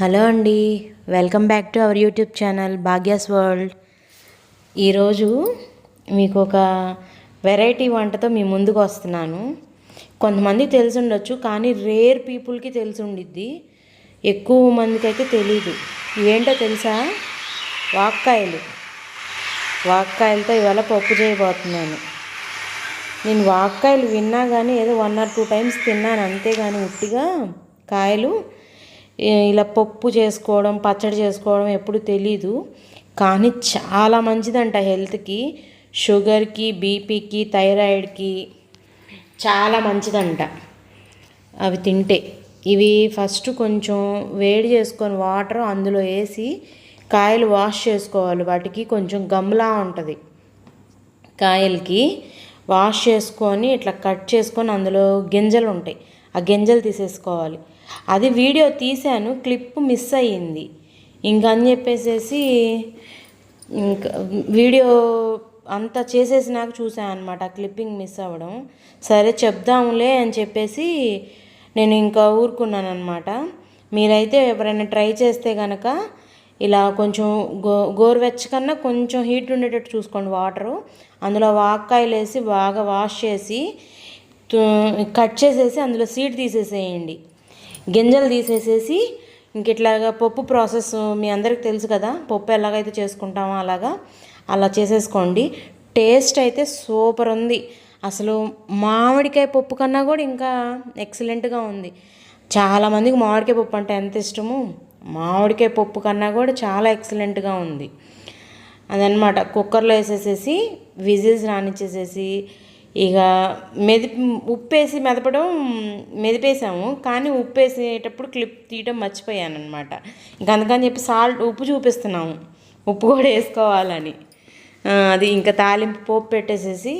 Hello అండి welcome back to our YouTube channel Bhagya's world. ఈరోజు మీకు ఒక వెరైటీ వంటతో మీ ముందుకు వస్తున్నాను. కొంతమందికి తెలిసి ఉండొచ్చు కానీ రేర్ పీపుల్కి తెలిసి ఉండిద్ది ఎక్కువ మందికి అయితే తెలీదు. ఏంటో తెలుసా? వాక్కాయలు. వాక్కాయలతో ఇవాళ పప్పు చేయబోతున్నాను. నేను వాక్కాయలు విన్నా కానీ ఏదో వన్ ఆర్ టూ టైమ్స్ తిన్నాను అంతేగాని ఉట్టిగా కాయలు ఇలా పప్పు చేసుకోవడం పచ్చడి చేసుకోవడం ఎప్పుడు తెలీదు. కానీ చాలా మంచిదంట హెల్త్కి షుగర్కి బీపీకి థైరాయిడ్కి చాలా మంచిదంట. అవి తింటే. ఇవి ఫస్ట్ కొంచెం వేడి చేసుకొని వాటర్ అందులో వేసి కాయలు వాష్ చేసుకోవాలి. వాటికి కొంచెం గమ్లా ఉంటుంది. కాయలకి వాష్ చేసుకొని ఇట్లా కట్ చేసుకొని అందులో గింజలు ఉంటాయి ఆ గింజలు తీసేసుకోవాలి. అది వీడియో తీశాను క్లిప్ మిస్ అయ్యింది. ఇంకని చెప్పేసేసి ఇంకా వీడియో అంతా చేసేసినాక చూసాను అనమాట ఆ క్లిప్పింగ్ మిస్ అవ్వడం. సరే చెప్దాంలే అని చెప్పేసి నేను ఇంకా ఊరుకున్నాను అనమాట మీరైతే ఎవరైనా ట్రై చేస్తే కనుక ఇలా కొంచెం గో గోరువెచ్చకన్నా కొంచెం హీట్ ఉండేటట్టు చూసుకోండి వాటరు. అందులో వాక్కాయలు వేసి బాగా వాష్ చేసి కట్ చేసేసి అందులో సీడ్ తీసేసేయండి. గింజలు తీసేసేసి ఇంక ఇట్లాగా పప్పు ప్రాసెస్ మీ అందరికి తెలుసు కదా పప్పు ఎలాగైతే చేసుకుంటామో అలాగా అలా చేసేసుకోండి. టేస్ట్ అయితే సూపర్ ఉంది. అసలు మామిడికాయ పప్పు కన్నా కూడా ఇంకా ఎక్సలెంట్గా ఉంది. చాలామందికి మామిడికాయ పప్పు అంటే ఎంత ఇష్టము మామిడికాయ పప్పు కన్నా కూడా చాలా ఎక్సలెంట్గా ఉంది. అదనమాట కుక్కర్లో వేసేసేసి విజిల్స్ రానిచ్చేసేసి ఇక మెది ఉప్పేసి మెదపడం మెదిపేసాము. కానీ ఉప్పేసేటప్పుడు క్లిప్ తీయటం మర్చిపోయాను అనమాట ఇంకా అందుకని చెప్పి సాల్ట్ ఉప్పు చూపిస్తున్నాము. ఉప్పు కూడా వేసుకోవాలని. అది ఇంకా తాలింపు పోపు పెట్టేసేసి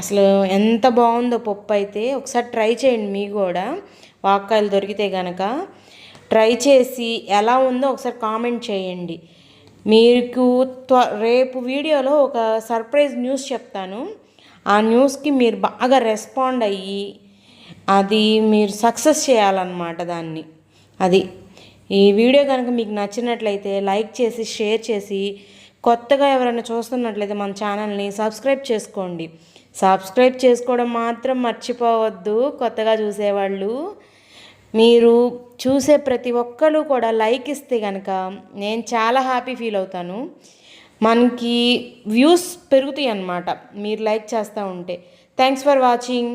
అసలు ఎంత బాగుందో పప్పు అయితే ఒకసారి ట్రై చేయండి మీ కూడా. వాక్కాయలు దొరికితే కనుక ట్రై చేసి ఎలా ఉందో ఒకసారి కామెంట్ చేయండి. మీకు త్వ రేపు వీడియోలో ఒక సర్ప్రైజ్ న్యూస్ చెప్తాను. ఆ న్యూస్కి మీరు బాగా రెస్పాండ్ అయ్యి అది మీరు సక్సెస్ చేయాలన్నమాట దాన్ని. అది. ఈ వీడియో కనుక మీకు నచ్చినట్లయితే లైక్ చేసి షేర్ చేసి కొత్తగా ఎవరైనా చూస్తున్నట్లయితే మన ఛానల్ని సబ్స్క్రైబ్ చేసుకోండి. సబ్స్క్రైబ్ చేసుకోవడం మాత్రం మర్చిపోవద్దు. కొత్తగా చూసేవాళ్ళు మీరు చూసే ప్రతి ఒక్కరు కూడా లైక్ ఇస్తే కనుక నేను చాలా హ్యాపీ ఫీల్ అవుతాను. మనకి వ్యూస్ పెరుగుతాయి అన్నమాట మీరు లైక్ చేస్తూ ఉంటే. Thanks for watching